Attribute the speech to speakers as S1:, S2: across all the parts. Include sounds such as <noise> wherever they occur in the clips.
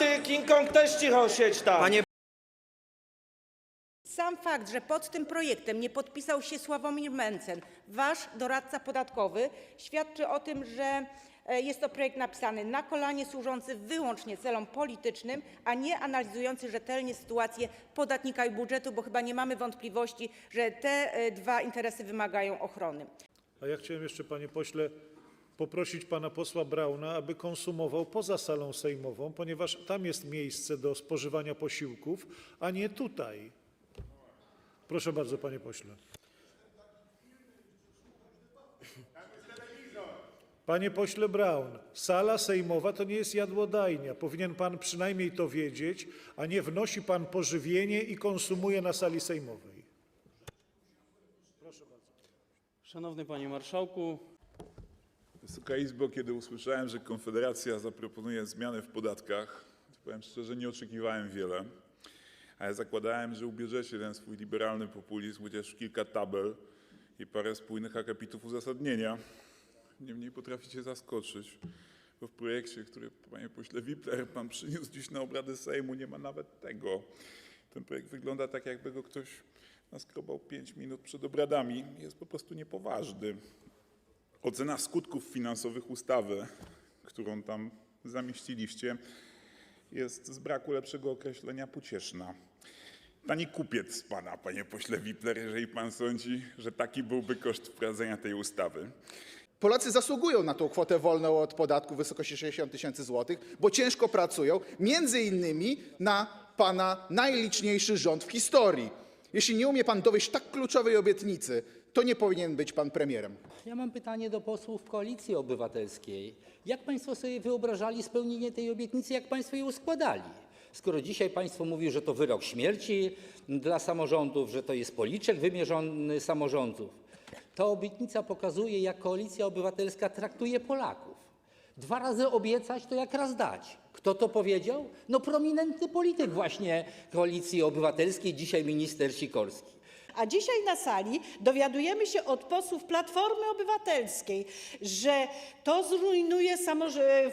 S1: ty, King Kong, też cicho siedź tam.
S2: Panie
S3: Sam fakt, że pod tym projektem nie podpisał się Sławomir Mencen, wasz doradca podatkowy, świadczy o tym, że e, jest to projekt napisany na kolanie, służący wyłącznie celom politycznym, a nie analizujący rzetelnie sytuację podatnika i budżetu, bo chyba nie mamy wątpliwości, że te e, dwa interesy wymagają ochrony.
S4: A ja chciałem jeszcze, panie pośle, poprosić pana posła Brauna, aby konsumował poza salą sejmową, ponieważ tam jest miejsce do spożywania posiłków, a nie tutaj. Proszę bardzo, panie pośle. Panie pośle Braun, sala sejmowa to nie jest jadłodajnia. Powinien pan przynajmniej to wiedzieć, a nie wnosi pan pożywienie i konsumuje na sali sejmowej.
S5: Szanowny Panie Marszałku,
S6: Wysoka Izbo, kiedy usłyszałem, że Konfederacja zaproponuje zmiany w podatkach, powiem szczerze, nie oczekiwałem wiele, ale zakładałem, że ubierzecie ten swój liberalny populizm, chociaż kilka tabel i parę spójnych akapitów uzasadnienia. Niemniej potraficie zaskoczyć, bo w projekcie, który, panie pośle Wipler, pan przyniósł dziś na obrady Sejmu, nie ma nawet tego. Ten projekt wygląda tak, jakby go ktoś naskrobał 5 minut przed obradami. Jest po prostu niepoważny. Ocena skutków finansowych ustawy, którą tam zamieściliście, jest z braku lepszego określenia pocieszna. Tani kupiec z pana, panie pośle Wipler, jeżeli pan sądzi, że taki byłby koszt wprowadzenia tej ustawy.
S7: Polacy zasługują na tą kwotę wolną od podatku w wysokości 60 tysięcy złotych, bo ciężko pracują, między innymi na pana najliczniejszy rząd w historii. Jeśli nie umie pan dowieść tak kluczowej obietnicy, to nie powinien być pan premierem.
S8: Ja mam pytanie do posłów Koalicji Obywatelskiej. Jak Państwo sobie wyobrażali spełnienie tej obietnicy, jak Państwo ją składali? Skoro dzisiaj Państwo mówią, że to wyrok śmierci dla samorządów, że to jest policzek wymierzony samorządów, ta obietnica pokazuje, jak Koalicja Obywatelska traktuje Polaków. Dwa razy obiecać, to jak raz dać. Kto to powiedział? No prominentny polityk właśnie Koalicji Obywatelskiej, dzisiaj minister Sikorski.
S9: A dzisiaj na sali dowiadujemy się od posłów Platformy Obywatelskiej, że to zrujnuje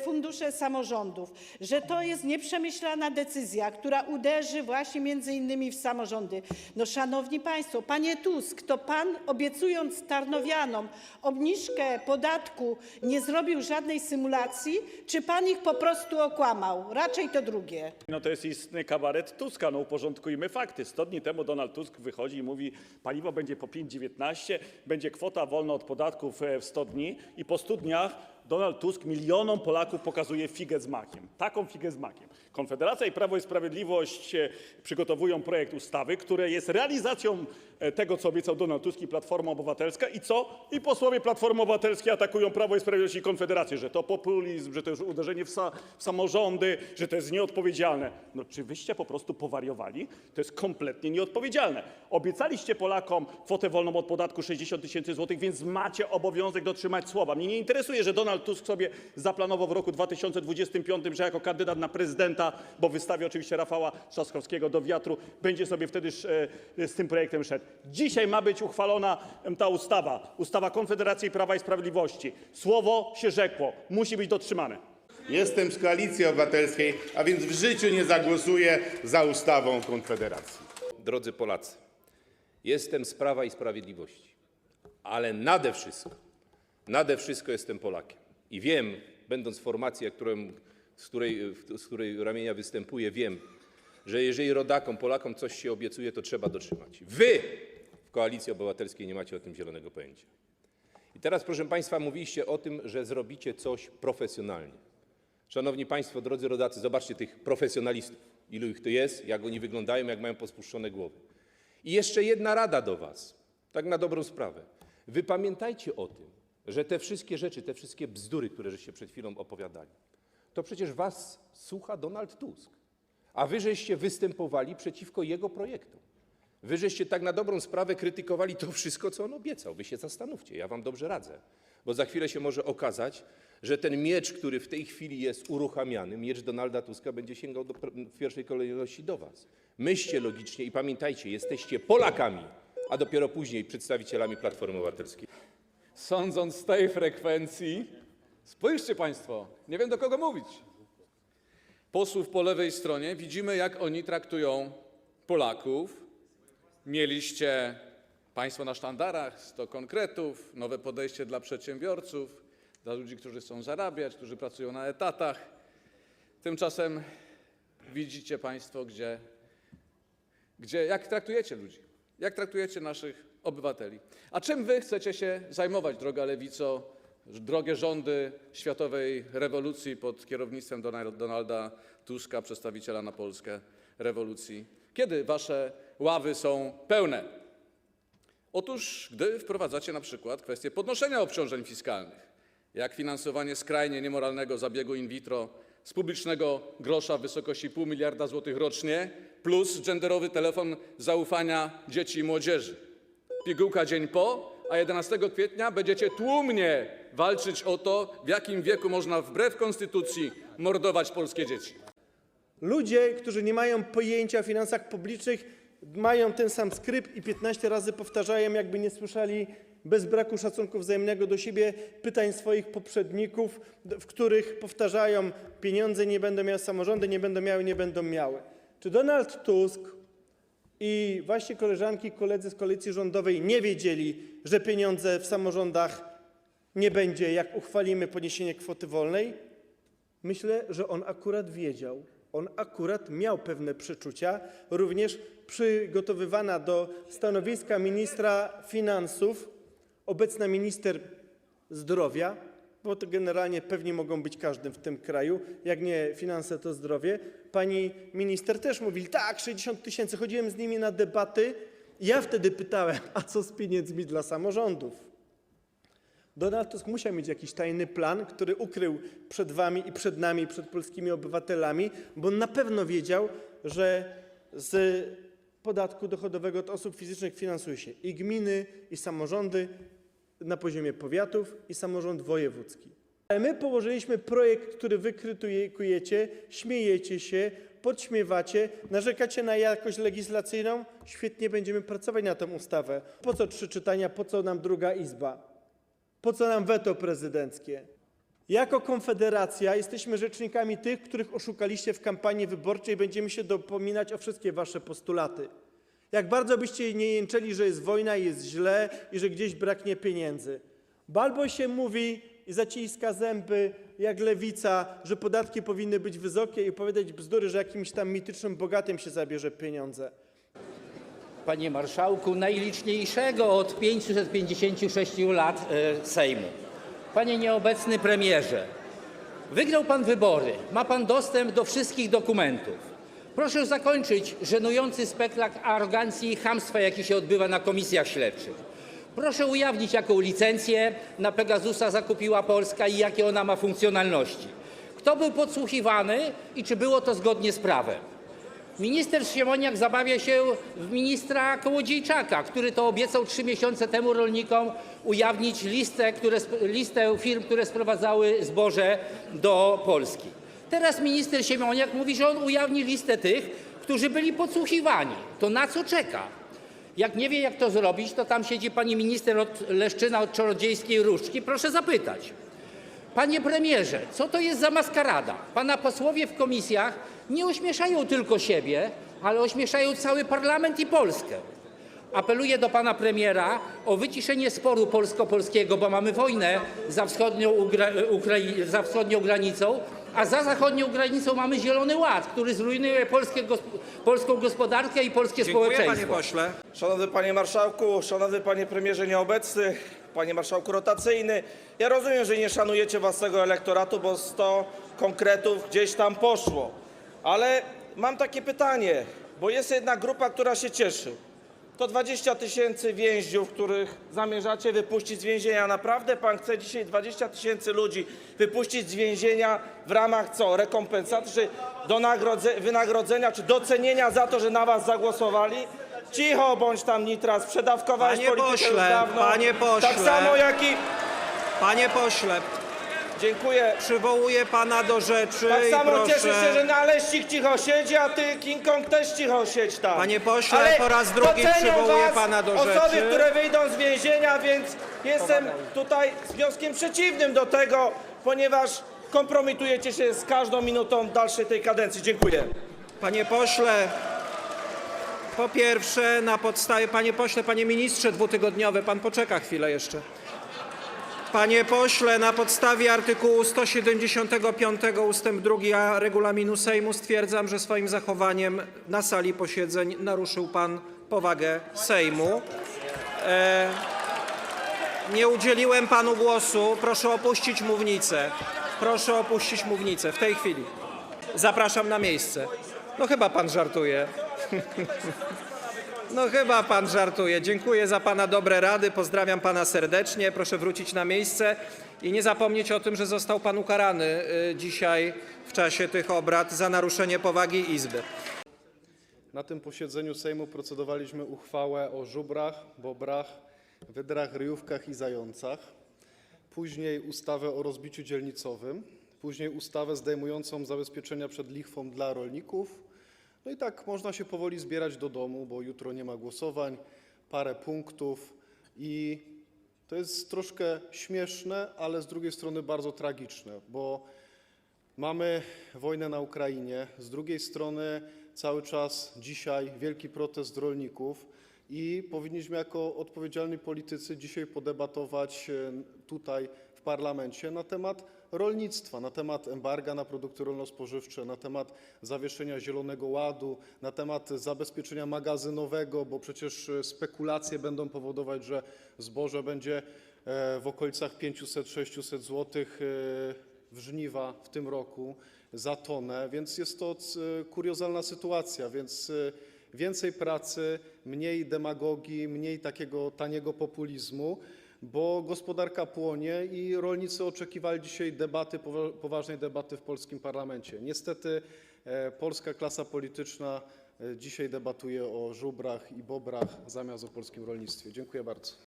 S9: fundusze samorządów, że to jest nieprzemyślana decyzja, która uderzy właśnie między innymi w samorządy. No szanowni państwo, panie Tusk, to pan obiecując Tarnowianom obniżkę podatku nie zrobił żadnej symulacji, czy pan ich po prostu okłamał? Raczej to drugie.
S10: No to jest istny kabaret Tuska, no uporządkujmy fakty. 100 dni temu Donald Tusk wychodzi i mówi, paliwo będzie po 5,19, będzie kwota wolna od podatków e, w 100 dni i po 100 dniach Donald Tusk milionom Polaków pokazuje figę z makiem. Taką figę z makiem. Konfederacja i Prawo i Sprawiedliwość e, przygotowują projekt ustawy, który jest realizacją e, tego, co obiecał Donald Tusk i Platforma Obywatelska i co? I posłowie Platformy Obywatelskiej atakują Prawo i Sprawiedliwość i Konfederację, że to populizm, że to już uderzenie w samorządy, że to jest nieodpowiedzialne. No czy wyście po prostu powariowali? To jest kompletnie nieodpowiedzialne. Obiecaliście Polakom kwotę wolną od podatku 60 tysięcy złotych, więc macie obowiązek dotrzymać słowa. Mnie nie interesuje, że Donald Tusk sobie zaplanował w roku 2025, że jako kandydat na prezydenta, bo wystawi oczywiście Rafała Trzaskowskiego do wiatru, będzie sobie wtedy e, z tym projektem szedł. Dzisiaj ma być uchwalona ta ustawa, ustawa Konfederacji Prawa i Sprawiedliwości. Słowo się rzekło, musi być dotrzymane.
S11: Jestem z Koalicji Obywatelskiej, a więc w życiu nie zagłosuję za ustawą Konfederacji.
S2: Drodzy Polacy, jestem z Prawa i Sprawiedliwości, ale nade wszystko, nade wszystko jestem Polakiem. I wiem, będąc w formacji, którą, z, której, z której ramienia występuję, wiem, że jeżeli rodakom, Polakom coś się obiecuje, to trzeba dotrzymać. Wy w Koalicji Obywatelskiej nie macie o tym zielonego pojęcia. I teraz, proszę Państwa, mówiliście o tym, że zrobicie coś profesjonalnie. Szanowni Państwo, drodzy rodacy, zobaczcie tych profesjonalistów. Ilu ich tu jest, jak oni wyglądają, jak mają pospuszczone głowy. I jeszcze jedna rada do Was, tak na dobrą sprawę. Wy pamiętajcie o tym, że te wszystkie rzeczy, te wszystkie bzdury, które żeście przed chwilą opowiadali, to przecież Was słucha Donald Tusk. A Wy występowali przeciwko jego projektom. Wy tak na dobrą sprawę krytykowali to wszystko, co on obiecał. Wy się zastanówcie, ja wam dobrze radzę. Bo za chwilę się może okazać, że ten miecz, który w tej chwili jest uruchamiany, miecz Donalda Tuska, będzie sięgał do, w pierwszej kolejności do was. Myślcie logicznie i pamiętajcie, jesteście Polakami, a dopiero później przedstawicielami Platformy Obywatelskiej.
S5: sądząc z tej frekwencji, spójrzcie Państwo, nie wiem do kogo mówić. posłów po lewej stronie, widzimy, jak oni traktują Polaków. Mieliście państwo na sztandarach 100 konkretów, nowe podejście dla przedsiębiorców, dla ludzi, którzy chcą zarabiać, którzy pracują na etatach. Tymczasem widzicie państwo, gdzie, gdzie, jak traktujecie ludzi, jak traktujecie naszych obywateli. A czym wy chcecie się zajmować, droga lewico, drogie rządy światowej rewolucji pod kierownictwem Donal- Donalda Tuska, przedstawiciela na Polskę rewolucji? Kiedy wasze ławy są pełne? Otóż gdy wprowadzacie na przykład kwestię podnoszenia obciążeń fiskalnych, jak finansowanie skrajnie niemoralnego zabiegu in vitro z publicznego grosza w wysokości pół miliarda złotych rocznie, plus genderowy telefon zaufania dzieci i młodzieży. Pigułka dzień po, a 11 kwietnia będziecie tłumnie walczyć o to, w jakim wieku można wbrew konstytucji mordować polskie dzieci.
S1: Ludzie, którzy nie mają pojęcia o finansach publicznych, mają ten sam skrypt i 15 razy powtarzają, jakby nie słyszeli bez braku szacunku wzajemnego do siebie pytań swoich poprzedników, w których powtarzają, pieniądze nie będą miały samorządy, nie będą miały, nie będą miały. Czy Donald Tusk i właśnie koleżanki i koledzy z koalicji rządowej nie wiedzieli, że pieniądze w samorządach nie będzie, jak uchwalimy podniesienie kwoty wolnej? Myślę, że on akurat wiedział. On akurat miał pewne przeczucia, również przygotowywana do stanowiska ministra finansów obecna minister zdrowia, bo to generalnie pewnie mogą być każdym w tym kraju, jak nie finanse, to zdrowie. Pani minister też mówili, tak, 60 tysięcy. Chodziłem z nimi na debaty. Ja wtedy pytałem, a co z pieniędzmi dla samorządów? Donald Tusk musiał mieć jakiś tajny plan, który ukrył przed wami i przed nami, przed polskimi obywatelami, bo na pewno wiedział, że z podatku dochodowego od osób fizycznych finansuje się i gminy, i samorządy na poziomie powiatów, i samorząd wojewódzki. Ale my położyliśmy projekt, który wy krytykujecie, śmiejecie się, podśmiewacie, narzekacie na jakość legislacyjną. Świetnie będziemy pracować na tę ustawę. Po co trzy czytania, po co nam druga izba? Po co nam weto prezydenckie? Jako Konfederacja jesteśmy rzecznikami tych, których oszukaliście w kampanii wyborczej. Będziemy się dopominać o wszystkie wasze postulaty. Jak bardzo byście nie jęczeli, że jest wojna, jest źle i że gdzieś braknie pieniędzy. Bo albo się mówi i zaciska zęby jak lewica, że podatki powinny być wysokie i opowiadać bzdury, że jakimś tam mitycznym bogatym się zabierze pieniądze.
S8: Panie Marszałku, najliczniejszego od 556 lat e, Sejmu. Panie nieobecny premierze, wygrał pan wybory, ma pan dostęp do wszystkich dokumentów. Proszę zakończyć żenujący spektakl arogancji i chamstwa, jaki się odbywa na komisjach śledczych. Proszę ujawnić, jaką licencję na Pegasusa zakupiła Polska i jakie ona ma funkcjonalności. Kto był podsłuchiwany i czy było to zgodnie z prawem. Minister Siemoniak zabawia się w ministra Kołodziejczaka, który to obiecał trzy miesiące temu rolnikom ujawnić listę firm, które sprowadzały zboże do Polski. Teraz minister Siemoniak mówi, że on ujawni listę tych, którzy byli podsłuchiwani. To na co czeka? Jak nie wie, jak to zrobić, to tam siedzi pani minister od Leszczyna od czarodziejskiej różdżki. Proszę zapytać. Panie premierze, co to jest za maskarada? Pana posłowie w komisjach nie ośmieszają tylko siebie, ale ośmieszają cały parlament i Polskę. Apeluję do pana premiera o wyciszenie sporu polsko-polskiego, bo mamy wojnę za wschodnią, za wschodnią granicą, a za zachodnią granicą mamy Zielony Ład, który zrujnuje polskie gosp- polską gospodarkę i polskie społeczeństwo.
S1: pośle. Szanowny panie marszałku, szanowny panie premierze nieobecny, panie marszałku rotacyjny. Ja rozumiem, że nie szanujecie własnego elektoratu, bo 100 konkretów gdzieś tam poszło. Ale mam takie pytanie, bo jest jedna grupa, która się cieszy. To 20 tysięcy więźniów, których zamierzacie wypuścić z więzienia. Naprawdę pan chce dzisiaj 20 tysięcy ludzi wypuścić z więzienia w ramach co? Rekompensaty, czy wynagrodzenia, czy docenienia za to, że na was zagłosowali? Cicho bądź tam Nitras, przedawkowałeś
S12: Panie
S1: politykę już
S12: pośle,
S1: dawno.
S12: panie pośle.
S1: Tak samo jak i...
S12: Panie pośle,
S1: Dziękuję.
S12: przywołuję pana do rzeczy
S1: Tak
S12: i
S1: samo
S12: proszę...
S1: cieszę się, że Naleścik cicho siedzi, a ty King Kong też cicho siedź tam.
S12: Panie pośle,
S1: Ale
S12: po raz drugi
S1: docenią
S12: przywołuję
S1: was
S12: pana do
S1: osoby,
S12: rzeczy.
S1: które wyjdą z więzienia, więc jestem tutaj z wnioskiem przeciwnym do tego, ponieważ
S12: kompromitujecie się z każdą minutą dalszej tej kadencji. Dziękuję. Panie pośle, po pierwsze na podstawie, panie pośle, panie ministrze dwutygodniowy, pan poczeka chwilę jeszcze. Panie pośle, na podstawie artykułu 175 ustęp 2 regulaminu Sejmu stwierdzam, że swoim zachowaniem na sali posiedzeń naruszył pan powagę Sejmu. E, nie udzieliłem panu głosu. Proszę opuścić mównicę. Proszę opuścić mównicę w tej chwili. Zapraszam na miejsce. No chyba pan żartuje. <laughs> No chyba pan żartuje. Dziękuję za pana dobre rady. Pozdrawiam pana serdecznie. Proszę wrócić na miejsce i nie zapomnieć o tym, że został pan ukarany y, dzisiaj w czasie tych obrad za naruszenie powagi Izby.
S13: Na tym posiedzeniu Sejmu procedowaliśmy uchwałę o żubrach, bobrach, wydrach, ryjówkach i zającach. Później ustawę o rozbiciu dzielnicowym. Później ustawę zdejmującą zabezpieczenia przed lichwą dla rolników. No i tak można się powoli zbierać do domu, bo jutro nie ma głosowań, parę punktów i to jest troszkę śmieszne, ale z drugiej strony bardzo tragiczne, bo Mamy wojnę na Ukrainie, z drugiej strony cały czas dzisiaj wielki protest rolników i powinniśmy jako odpowiedzialni politycy dzisiaj podebatować e, tutaj parlamencie na temat rolnictwa, na temat embarga na produkty rolno-spożywcze, na temat zawieszenia Zielonego Ładu, na temat zabezpieczenia magazynowego, bo przecież e, spekulacje będą powodować, że zboże będzie e, w okolicach 500-600 zł w żniwa w tym roku za tonę, więc jest to kuriozalna sytuacja, więc więcej pracy, mniej demagogii, mniej takiego taniego populizmu, bo gospodarka płonie i rolnicy oczekiwali dzisiaj debaty, powa- poważnej debaty w polskim parlamencie. Niestety e, polska klasa polityczna e, dzisiaj debatuje o żubrach i bobrach zamiast o polskim rolnictwie. Dziękuję bardzo.